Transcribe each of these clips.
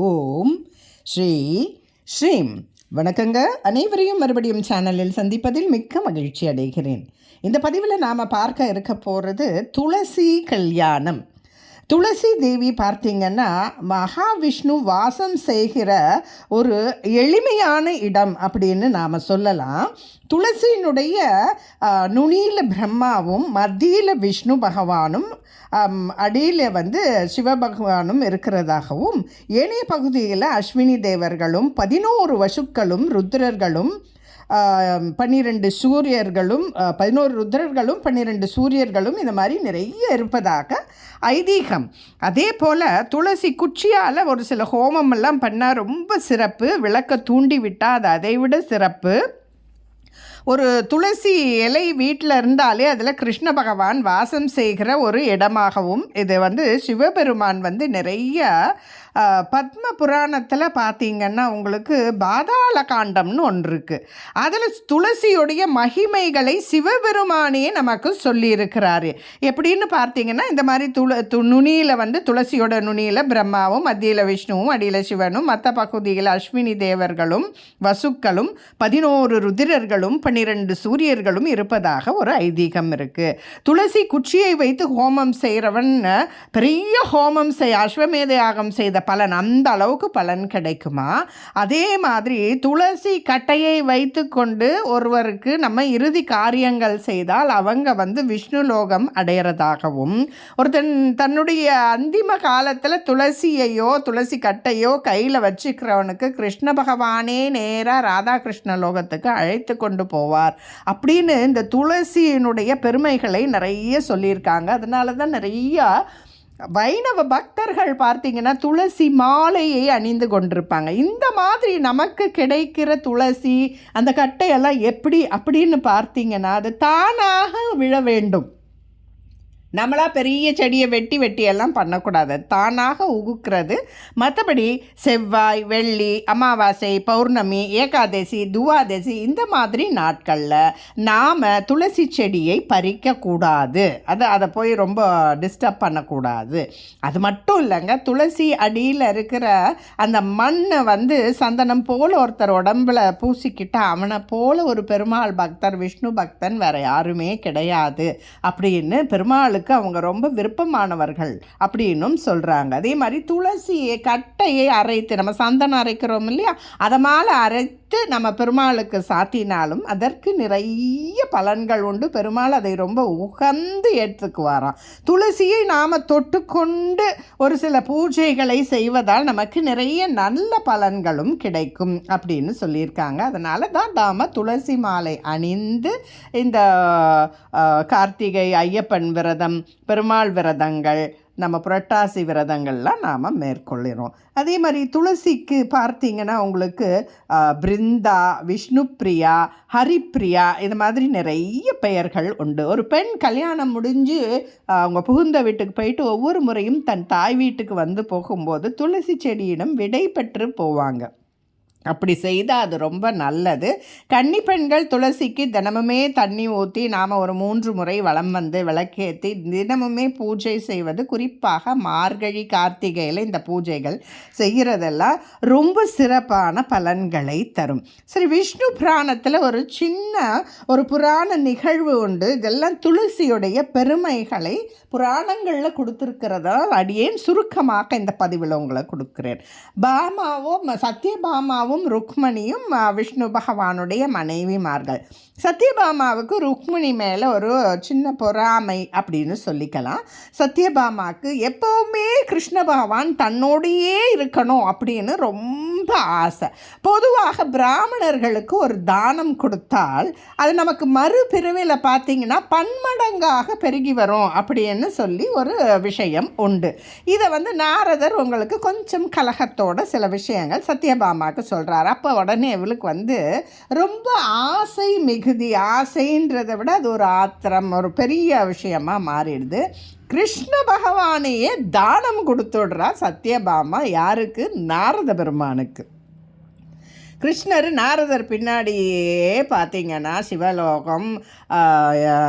ஓம் ஸ்ரீ ஸ்ரீம். வணக்கங்க. அனைவரையும் மறுபடியும் சேனலில் சந்திப்பதில் மிக்க மகிழ்ச்சி அடைகிறேன். இந்த பதிவில் நாம் பார்க்க இருக்க போகிறது துளசி கல்யாணம். துளசி தேவி பார்த்தீங்கன்னா மகாவிஷ்ணு வாசம் செய்கிற ஒரு எளிமையான இடம் அப்படின்னு நாம் சொல்லலாம். துளசியினுடைய நுனியில் பிரம்மாவும் மத்தியில் விஷ்ணு பகவானும் அடியில் வந்து சிவபகவானும் இருக்கிறதாகவும் ஏனைய பகுதியில் அஸ்வினி தேவர்களும் பதினோரு வசுக்களும் ருத்ரர்களும் பன்னிரெண்டு சூரியர்களும் பதினோரு ருத்ரர்களும் பன்னிரெண்டு சூரியர்களும் இந்த மாதிரி நிறைய இருப்பதாக ஐதீகம். அதே போல் துளசி குச்சியால் ஒரு சில ஹோமமெல்லாம் பண்ணால் ரொம்ப சிறப்பு. விளக்க தூண்டி விட்டால் அது அதை விட சிறப்பு. ஒரு துளசி இலை வீட்டில் இருந்தாலே அதில் கிருஷ்ண பகவான் வாசம் செய்கிற ஒரு இடமாகவும் இது வந்து சிவபெருமான் வந்து நிறைய பத்ம புராணத்தில் பார்த்தீங்கன்னா உங்களுக்கு பாதாள காண்டம்னு ஒன்று இருக்குது அதில் துளசியுடைய மகிமைகளை சிவபெருமானே நமக்கு சொல்லியிருக்கிறாரு. எப்படின்னு பார்த்தீங்கன்னா இந்த மாதிரி துள து நுனியில் வந்து துளசியோட நுனியில் பிரம்மாவும் மத்தியில் விஷ்ணுவும் அடியில் சிவனும் மற்ற பகுதியில் அஸ்வினி தேவர்களும் வசுக்களும் பதினோரு ருதிரர்களும் பன்னிரெண்டு சூரியர்களும் இருப்பதாக ஒரு ஐதீகம் இருக்குது துளசி குச்சியை வைத்து ஹோமம் செய்கிறவன் பெரிய ஹோமம் செய் அஸ்வமேத யாகம் செய்த பலன் அந்த அளவுக்கு பலன் கிடைக்குமா? அதே மாதிரி துளசி கட்டையை வைத்து கொண்டு ஒருவருக்கு நம்ம இறுதி காரியங்கள் செய்தால் அவங்க வந்து விஷ்ணு லோகம் அடையிறதாகவும் ஒருத்தன் தன்னுடைய அந்திம காலத்தில் துளசியையோ துளசி கட்டையோ கையில் வச்சுக்கிறவனுக்கு கிருஷ்ண பகவானே நேராக ராதாகிருஷ்ண லோகத்துக்கு அழைத்து கொண்டு போவார். அப்படின்னு இந்த துளசியினுடைய பெருமைகளை நிறைய சொல்லியிருக்காங்க. அதனால தான் நிறையா வைணவ பக்தர்கள் பார்த்திங்கன்னா துளசி மாலையை அணிந்து கொண்டிருப்பாங்க. இந்த மாதிரி நமக்கு கிடைக்கிற துளசி அந்த கட்டையெல்லாம் எப்படி அப்படின்னு பார்த்திங்கன்னா அது தானாக விழ வேண்டும். நம்மளாக பெரிய செடியை வெட்டி வெட்டியெல்லாம் பண்ணக்கூடாது. தானாக உகுக்கிறது. மற்றபடி செவ்வாய் வெள்ளி அமாவாசை பௌர்ணமி ஏகாதசி துவாதசி இந்த மாதிரி நாட்களில் நாம் துளசி செடியை பறிக்கக்கூடாது. அதை அதை போய் ரொம்ப டிஸ்டர்ப் பண்ணக்கூடாது. அது மட்டும் இல்லைங்க துளசி அடியில் இருக்கிற அந்த மண்ணை வந்து சந்தனம் போல் ஒருத்தர் உடம்பில் பூசிக்கிட்டால் அவனை போல் ஒரு பெருமாள் பக்தர் விஷ்ணு பக்தன் வேறு யாருமே கிடையாது. அப்படின்னு பெருமாள் அவங்களுக்கு அவங்க ரொம்ப விருப்பமானவர்கள் அப்படின்னும் சொல்கிறாங்க அதே மாதிரி துளசியை கட்டையை அரைத்து நம்ம சந்தனம் அரைக்கிறோம் இல்லையா? அதை மேலே அரைத்து நம்ம பெருமாளுக்கு சாத்தினாலும் அதற்கு நிறைய பலன்கள் உண்டு. பெருமாள் அதை ரொம்ப உகந்து ஏற்றுக்குவாராம். துளசியை நாம் தொட்டுக்கொண்டு ஒரு சில பூஜைகளை செய்வதால் நமக்கு நிறைய நல்ல பலன்களும் கிடைக்கும் அப்படின்னு சொல்லியிருக்காங்க. அதனால தான் நாம் துளசி மாலை அணிந்து இந்த கார்த்திகை ஐயப்பன் விரதம் பெருமாள் விரதங்கள் நம்ம புரட்டாசி விரதங்கள்லாம் நாம் மேற்கொள்ளிறோம் அதே மாதிரி துளசிக்கு பார்த்தீங்கன்னா உங்களுக்கு பிருந்தா விஷ்ணுப்ரியா ஹரிப்ரியா இது மாதிரி நிறைய பெயர்கள் உண்டு. ஒரு பெண் கல்யாணம் முடிஞ்சு அவங்க புகுந்த வீட்டுக்கு போயிட்டு ஒவ்வொரு முறையும் தன் தாய் வீட்டுக்கு வந்து போகும்போது துளசி செடியிடம் விடை பெற்று போவாங்க. அப்படி செய்தால் அது ரொம்ப நல்லது. கன்னி பெண்கள் துளசிக்கு தினமுமே தண்ணி ஊற்றி நாம் ஒரு மூன்று முறை வளம் வந்து விளக்கேற்றி தினமுமே பூஜை செய்வது. குறிப்பாக மார்கழி கார்த்திகையில் இந்த பூஜைகள் செய்கிறதெல்லாம் ரொம்ப சிறப்பான பலன்களை தரும். சரி விஷ்ணு புராணத்தில் ஒரு சின்ன ஒரு புராண நிகழ்வு உண்டு. இதெல்லாம் துளசியுடைய பெருமைகளை புராணங்களில் கொடுத்துருக்கிறதால் அடியேன் சுருக்கமாக இந்த பதிவில் உங்களை கொடுக்குறேன். பாமாவும் சத்யபாமாவும் சத்யபாமாவும் ருக்மணியும் விஷ்ணு பகவானுடைய மனைவிமார்கள். சத்யபாமாவுக்கு ருக்மிணி மேலே ஒரு சின்ன பொறாமை அப்படின்னு சொல்லிக்கலாம். சத்யபாமாவுக்கு எப்போவுமே கிருஷ்ண பகவான் தன்னோடையே இருக்கணும் அப்படின்னு ரொம்ப ஆசை. பொதுவாக பிராமணர்களுக்கு ஒரு தானம் கொடுத்தால் அது நமக்கு மறுபிறவியில் பார்த்தீங்கன்னா பன்மடங்காக பெருகி வரும் அப்படின்னு சொல்லி ஒரு விஷயம் உண்டு. இதை வந்து நாரதர் உங்களுக்கு கொஞ்சம் கலகத்தோட சில விஷயங்கள் சத்யபாமாவுக்கு சொல்கிறார் அப்போ உடனே இவளுக்கு வந்து ரொம்ப ஆசை மிகுதி. ஆசைன்றதை விட அது ஒரு ஆத்திரம் ஒரு பெரிய விஷயமாக மாறிடுது. கிருஷ்ண பகவானையே தானம் கொடுத்துடுறா சத்யபாமா யாருக்கு? நாரத பெருமானுக்கு. கிருஷ்ணர் நாரதர் பின்னாடியே பார்த்தீங்கன்னா சிவலோகம்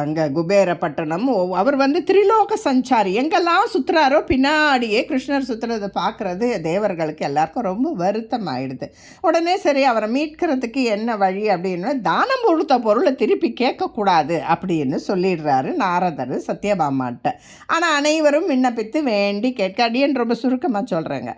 அங்கே குபேரப்பட்டணம். அவர் வந்து திரிலோக சஞ்சாரி. எங்கெல்லாம் சுற்றுறாரோ பின்னாடியே கிருஷ்ணர் சுற்றுறதை பார்க்குறது தேவர்களுக்கு எல்லாருக்கும் ரொம்ப வருத்தம் ஆயிடுது உடனே சரி அவரை மீட்கிறதுக்கு என்ன வழி அப்படின்னு தானம் கொடுத்த பொருளை திருப்பி கேட்கக்கூடாது அப்படின்னு சொல்லிடுறாரு நாரதர் சத்யபாமாட்ட. ஆனால் அனைவரும் விண்ணப்பித்து வேண்டி கேட்க அடியேன் ரொம்ப சுருக்கமாக சொல்கிறேங்க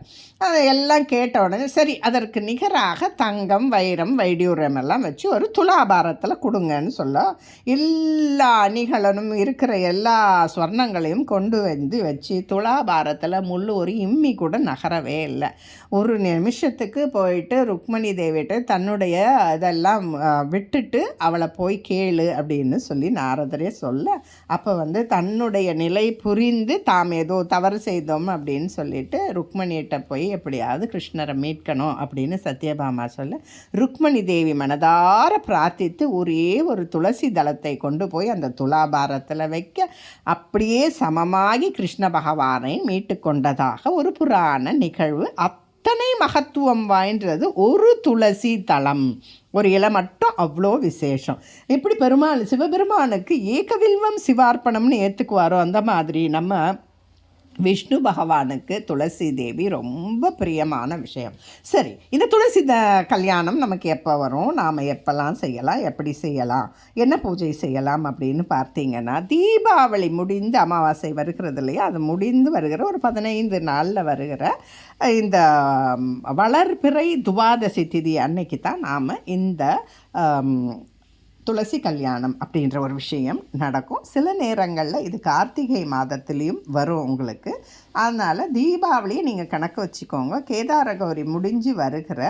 அதை எல்லாம் கேட்ட உடனே சரி அதற்கு நிகராக தங் தங்கம் வைரம் வைடியூரம் எல்லாம் வச்சு ஒரு துலாபாரத்தில் கொடுங்கன்னு சொல்ல எல்லா அணிகளும் இருக்கிற எல்லா ஸ்வர்ணங்களையும் கொண்டு வந்து வச்சு துலாபாரத்தில் முள் ஒரு இம்மி கூட நகரவே இல்லை. ஒரு நிமிஷத்துக்கு போயிட்டு ருக்மணி தேவிட்டு தன்னுடைய இதெல்லாம் விட்டுட்டு அவளை போய் கேளு அப்படின்னு சொல்லி நாரதரே சொல்ல அப்போ வந்து தன்னுடைய நிலை புரிந்து தாம் ஏதோ தவறு செய்தோம் அப்படின்னு சொல்லிட்டு ருக்மணியிட்ட போய் எப்படியாவது கிருஷ்ணரை மீட்கணும் அப்படின்னு சத்யபாமா சொல்லி ருக்மணி தேவி மனதார பிரார்த்தித்து ஒரே ஒரு துளசி தளத்தை கொண்டு போய் அந்த துலாபாரத்தில் வைக்க அப்படியே சமமாகி கிருஷ்ண பகவானை மீட்டு கொண்டதாக ஒரு புராண நிகழ்வு. அத்தனை மகத்துவம் வாய்ந்தது ஒரு துளசி தளம். ஒரு இலை மட்டும் அவ்வளோ விசேஷம். எப்படி பெருமாள் சிவபெருமானுக்கு ஏகவில்வம் சிவார்ப்பணம்னு ஏற்றுக்குவாரோ அந்த மாதிரி நம்ம விஷ்ணு பகவானுக்கு துளசி தேவி ரொம்ப பிரியமான விஷயம். சரி இந்த துளசி த கல்யாணம் நமக்கு எப்போ வரும்? நாம் எப்போல்லாம் செய்யலாம்? எப்படி செய்யலாம்? என்ன பூஜை செய்யலாம் அப்படின்னு பார்த்தீங்கன்னா தீபாவளி முடிந்து அமாவாசை வருகிறது இல்லையா? அது முடிந்து வருகிற ஒரு பதினைந்து நாளில் வருகிற இந்த வளர்பிறை துவாதசி திதி அன்னைக்கு தான் நாம் இந்த துளசி கல்யாணம் அப்படின்ற ஒரு விஷயம் நடக்கும். சில நேரங்களில் இது கார்த்திகை மாதத்துலேயும் வரும் உங்களுக்கு. அதனால் தீபாவளியை நீங்கள் கணக்கு வச்சுக்கோங்க. கேதார கௌரி முடிஞ்சு வருகிற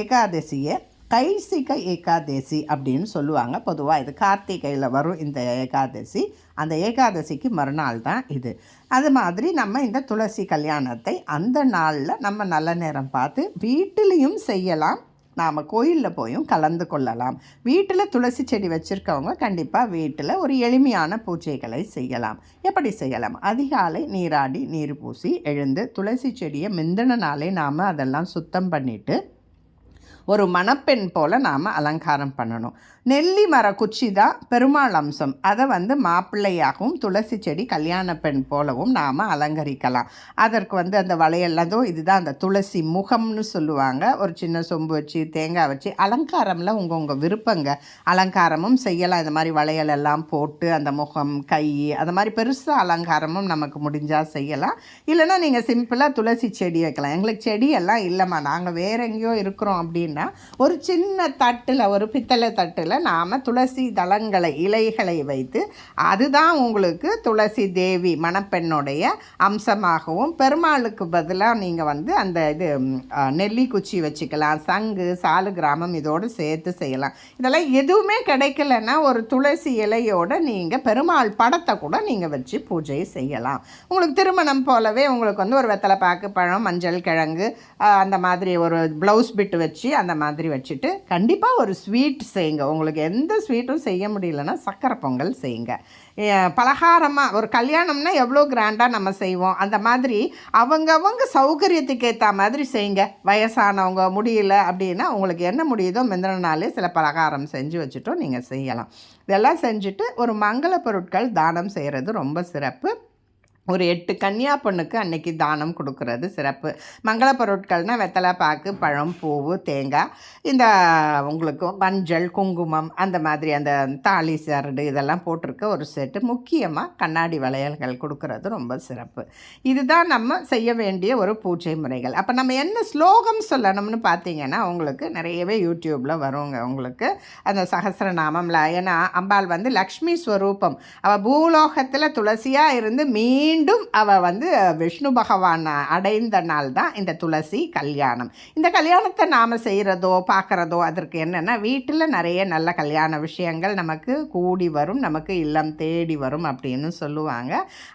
ஏகாதசியை கைசிக ஏகாதசி அப்படின்னு சொல்லுவாங்க. பொதுவாக இது கார்த்திகையில் வரும் இந்த ஏகாதசி. அந்த ஏகாதசிக்கு மறுநாள் தான் இது. அது மாதிரி நம்ம இந்த துளசி கல்யாணத்தை அந்த நாளில் நம்ம நல்ல நேரம் பார்த்து வீட்டிலையும் செய்யலாம். நாம் கோயிலில் போயும் கலந்து கொள்ளலாம். வீட்டில் துளசி செடி வச்சுருக்கவங்க கண்டிப்பாக வீட்டில் ஒரு எளிமையான பூஜைகளை செய்யலாம். எப்படி செய்யலாம்? அதிகாலை நீராடி நீர் பூசி எழுந்து துளசி செடியை முந்தின நாளே நாம் அதெல்லாம் சுத்தம் பண்ணிவிட்டு ஒரு மணப்பெண் போல் நாம் அலங்காரம் பண்ணணும். நெல்லி மர குச்சி தான் பெருமாள் அம்சம். அதை வந்து மாப்பிள்ளையாகவும் துளசி செடி கல்யாண பெண் போலவும் நாம் அலங்கரிக்கலாம். அதற்கு வந்து அந்த வளையல்லதோ இதுதான் அந்த துளசி முகம்னு சொல்லுவாங்க. ஒரு சின்ன சொம்பு வச்சு தேங்காய் வச்சு அலங்காரம்லாம் உங்கள் உங்கள் விருப்பங்க. அலங்காரமும் செய்யலாம். இந்த மாதிரி வளையல் எல்லாம் போட்டு அந்த முகம் கை அந்த மாதிரி பெருசாக அலங்காரமும் நமக்கு முடிஞ்சால் செய்யலாம். இல்லைன்னா நீங்கள் சிம்பிளாக துளசி செடி வைக்கலாம். எங்களுக்கு செடியெல்லாம் இல்லைம்மா. நாங்கள் வேற எங்கேயோ இருக்கிறோம் அப்படின்னா ஒரு சின்ன தட்டில் ஒரு பித்தளை தட்டில் நாம் துளசி தளங்களை இலைகளை வைத்து அதுதான் உங்களுக்கு துளசி தேவி மணப்பெண்ணுடைய அம்சமாகவும் பெருமாளுக்கு பதிலாக நீங்கள் வந்து அந்த இது நெல்லி குச்சி வச்சுக்கலாம் சங்கு சாலு கிராமம் இதோடு சேர்த்து செய்யலாம். இதெல்லாம் எதுவுமே கிடைக்கலன்னா ஒரு துளசி இலையோட நீங்கள் பெருமாள் படத்தை கூட நீங்கள் வச்சு பூஜை செய்யலாம். உங்களுக்கு திருமணம் போலவே உங்களுக்கு வந்து ஒரு வெத்தலை பாக்கு பழம் மஞ்சள் கிழங்கு அந்த மாதிரி ஒரு ப்ளவுஸ் பிட்டு வச்சு அந்த மாதிரி வச்சுட்டு கண்டிப்பாக ஒரு ஸ்வீட் செய்யுங்க உங்களுக்கு உங்களுக்கு எந்த ஸ்வீட்டும் செய்ய முடியலன்னா சக்கரை பொங்கல் செய்யுங்க. பலகாரமாக ஒரு கல்யாணம்னா எவ்வளோ கிராண்டாக நம்ம செய்வோம். அந்த மாதிரி அவங்கவங்க சௌகரியத்துக்கு ஏற்ற மாதிரி செய்யுங்க. வயசானவங்க முடியல அப்படின்னா உங்களுக்கு என்ன முடியுதோ முந்தின நாளே சில பலகாரம் செஞ்சு வச்சுட்டோம் நீங்கள் செய்யலாம். இதெல்லாம் செஞ்சுட்டு ஒரு மங்கள பொருட்கள் தானம் செய்கிறது ரொம்ப சிறப்பு. ஒரு எட்டு கன்னியா பொண்ணுக்கு அன்னைக்கு தானம் கொடுக்கறது சிறப்பு. மங்கள பொருட்கள்னால் வெத்தலை பாக்கு பழம் பூவு தேங்காய். இந்த உங்களுக்கு மஞ்சள் குங்குமம் அந்த மாதிரி அந்த தாலி சரடு இதெல்லாம் போட்டிருக்க ஒரு செட்டு முக்கியமாக கண்ணாடி வளையல்கள் கொடுக்கறது ரொம்ப சிறப்பு. இதுதான் நம்ம செய்ய வேண்டிய ஒரு பூஜை முறைகள். அப்போ நம்ம என்ன ஸ்லோகம் சொல்லணும்னு பார்த்தீங்கன்னா உங்களுக்கு நிறையவே யூடியூப்பில் வருங்க உங்களுக்கு. அந்த சகசிரநாமம்ல ஏன்னா அம்பாள் வந்து லக்ஷ்மி ஸ்வரூபம். அவள் பூலோகத்தில் துளசியாக இருந்து மீன் மீண்டும் அவள் வந்து விஷ்ணு பகவான் அடைந்த நாள் தான் இந்த துளசி கல்யாணம். இந்த கல்யாணத்தை நாம் செய்கிறதோ பார்க்குறதோ அதற்கு என்னென்னா வீட்டில் நிறைய நல்ல கல்யாண விஷயங்கள் நமக்கு கூடி வரும் நமக்கு இல்லம் தேடி வரும் அப்படின்னு சொல்லுவாங்க.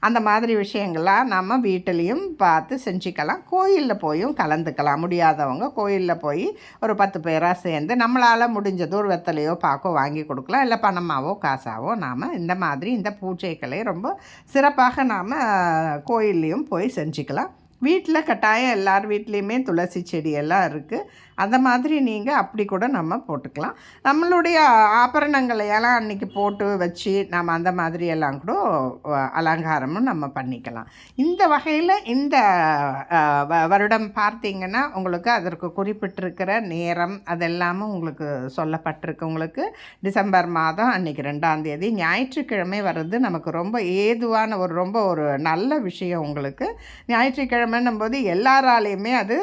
அந்த மாதிரி விஷயங்கள்லாம் நம்ம வீட்டிலையும் பார்த்து செஞ்சுக்கலாம். கோயிலில் போயும் கலந்துக்கலாம். முடியாதவங்க கோயிலில் போய் ஒரு பத்து பேராக சேர்ந்து நம்மளால் முடிஞ்ச ஒரு வெத்தலையோ வாங்கி கொடுக்கலாம். இல்லை பணமாவோ காசாவோ நாம் இந்த மாதிரி இந்த பூஜைகளை ரொம்ப சிறப்பாக நாம் கோயில்லையும் போய் செஞ்சுக்கலாம். வீட்டில் கட்டாயம் எல்லார் வீட்லேயுமே துளசி செடியெல்லாம் இருக்குது. அந்த மாதிரி நீங்கள் அப்படி கூட நம்ம போட்டுக்கலாம். நம்மளுடைய ஆபரணங்களையெல்லாம் அன்றைக்கி போட்டு வச்சு நம்ம அந்த மாதிரி எல்லாம் கூட அலங்காரமும் நம்ம பண்ணிக்கலாம். இந்த வகையில் இந்த வ- வருடம் பார்த்தீங்கன்னா உங்களுக்கு அதற்கு குறிப்பிட்டிருக்கிற நேரம் அதெல்லாமும் உங்களுக்கு சொல்லப்பட்டிருக்கு உங்களுக்கு. டிசம்பர் மாதம் அன்றைக்கி ரெண்டாம் தேதி. ஞாயிற்றுக்கிழமை வர்றது நமக்கு ரொம்ப ஏதுவான ஒரு ரொம்ப ஒரு நல்ல விஷயம் உங்களுக்கு. ஞாயிற்றுக்கிழமை ஞாயிற்றுக்கிழமைன்னும் போது எல்லாராலேயுமே அது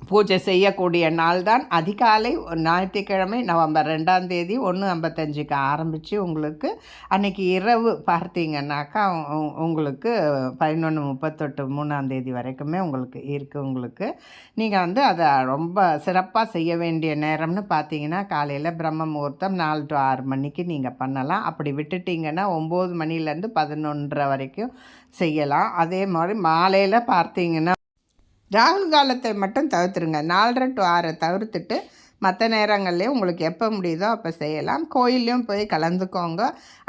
பூஜை செய்யக்கூடிய நாள் தான் அதிகாலை ஞாயிற்றுக்கிழமை நவம்பர் ரெண்டாம் தேதி ஒன்று ஐம்பத்தஞ்சுக்கு ஆரம்பித்து உங்களுக்கு அன்றைக்கி இரவு பார்த்தீங்கன்னாக்கா உ- உங்களுக்கு பதினொன்று முப்பத்தெட்டு மூணாம் தேதி வரைக்குமே உங்களுக்கு இருக்குது உங்களுக்கு. நீங்கள் வந்து அதை ரொம்ப சிறப்பாக செய்ய வேண்டிய நேரம்னு பார்த்தீங்கன்னா காலையில் பிரம்ம முகூர்த்தம் நாலு டு ஆறு மணிக்கு நீங்கள் பண்ணலாம். அப்படி விட்டுட்டிங்கன்னா ஒம்பது மணிலேருந்து பதினொன்றரை வரைக்கும் செய்யலாம். அதே மாதிரி மாலையில் பார்த்தீங்கன்னா ராகுல் காலத்தை மட்டும் தவிர்த்துருங்க. நாலரை டு ஆறை தவிர்த்துட்டு மற்ற நேரங்கள்லேயும் உங்களுக்கு எப்போ முடியுதோ அப்போ செய்யலாம். கோயில்லையும் போய் கலந்துக்கோங்க.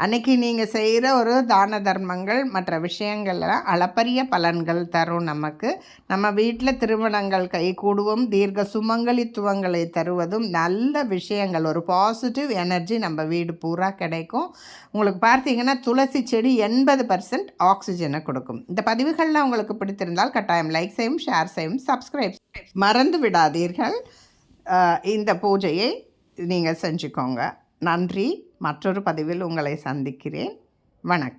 அன்றைக்கி நீங்கள் செய்கிற ஒரு தான தர்மங்கள் மற்ற விஷயங்கள்லாம் அளப்பரிய பலன்கள் தரும் நமக்கு. நம்ம வீட்டில் திருமணங்கள் கை கூடுவோம் தீர்க்க சுமங்கலித்துவங்களை தருவதும் நல்ல விஷயங்கள். ஒரு பாசிட்டிவ் எனர்ஜி நம்ம வீடு பூரா கிடைக்கும். உங்களுக்கு பார்த்தீங்கன்னா துளசி செடி எண்பது பர்சன்ட் ஆக்சிஜனை கொடுக்கும். இந்த பதிவுகள்லாம் உங்களுக்கு பிடித்திருந்தால் கட்டாயம் லைக் செய்யும் ஷேர் செய்யும் சப்ஸ்கிரைப் மறந்து விடாதீர்கள். இந்த பூஜையை நீங்கள் செஞ்சுக்கோங்க. நன்றி. மற்றொரு பதிவில் உங்களை சந்திக்கிறேன். வணக்கம்.